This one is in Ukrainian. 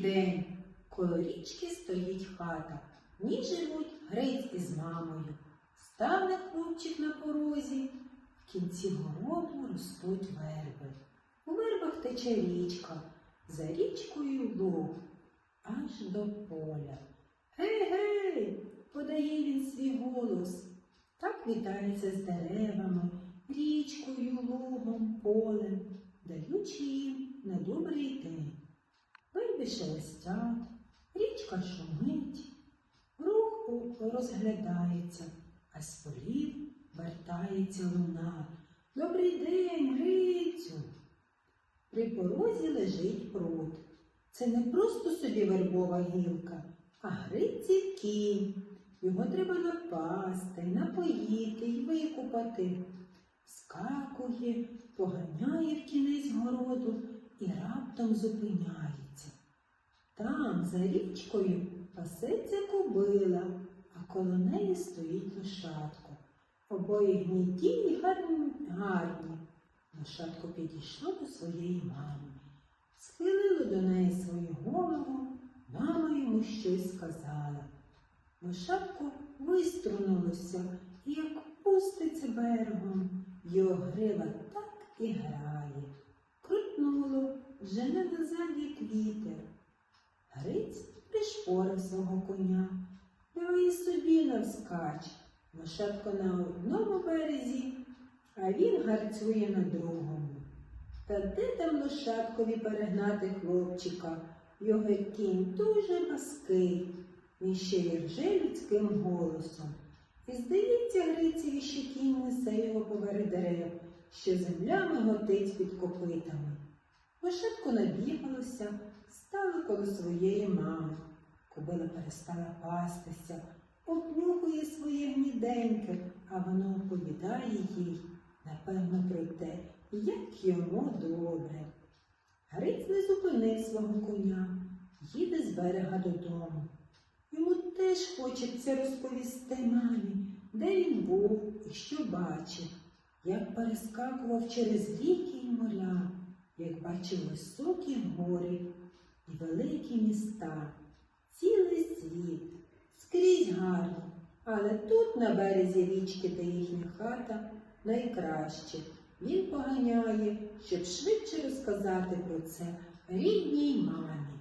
день коло річки стоїть хата. В ній живуть грець із мамою. Стане хлопчик на порозі, в кінці городу ростуть верби. У вербах тече річка, за річкою луг, аж до поля. Гей, гей, подає він свій голос. Так вітається з деревами, річкою, лугом, полем, даючи їм на добрий день. Верби шелестять, річка шумить, рух розглядається, а з полів вертається луна. Добрий день, Грицю! При порозі лежить пруд. Це не просто собі вербова гілка, а Гриці кінь. Його треба напасти, напоїти й викупати. Скакує, поганяє в кінець городу і раптом зупиняється. Там, за річкою, пасеться кобила, а коло неї стоїть лошадко. Обоє гніді й гарні. гарні. Лошадко підійшло до своєї мами, схилило до неї свою голову, мама йому щось сказала. Лошадко виструнулося, і як пуститься берегом, його грива так і грає. Крутнуло, вже не назад, як вітер. Гриць пришпорив свого коня. Давай собі навскач. Лошадко на одному березі, а він гарцює на другому. Та де там лошадкові перегнати хлопчика? Його кінь дуже маский, він ще й рже людським голосом. І здається, Грицеві, що кінь несе його поверх дерев, що земля миготить під копитами. Лошадко набігалося, стало коло своєї мами. Кобила перестала пастися, обнюхує своє гніденьке, а воно оповідає їй, напевно, про те, як йому добре. Гриць не зупинив свого коня, їде з берега додому. Йому теж хочеться розповісти мамі, де він був і що бачив, як перескакував через ріки й моря, як бачив високі гори і великі міста, цілий світ, скрізь гарні, але тут, на березі річки, та їхня хата, найкраще. Він поганяє, щоб швидше розказати про це рідній мамі.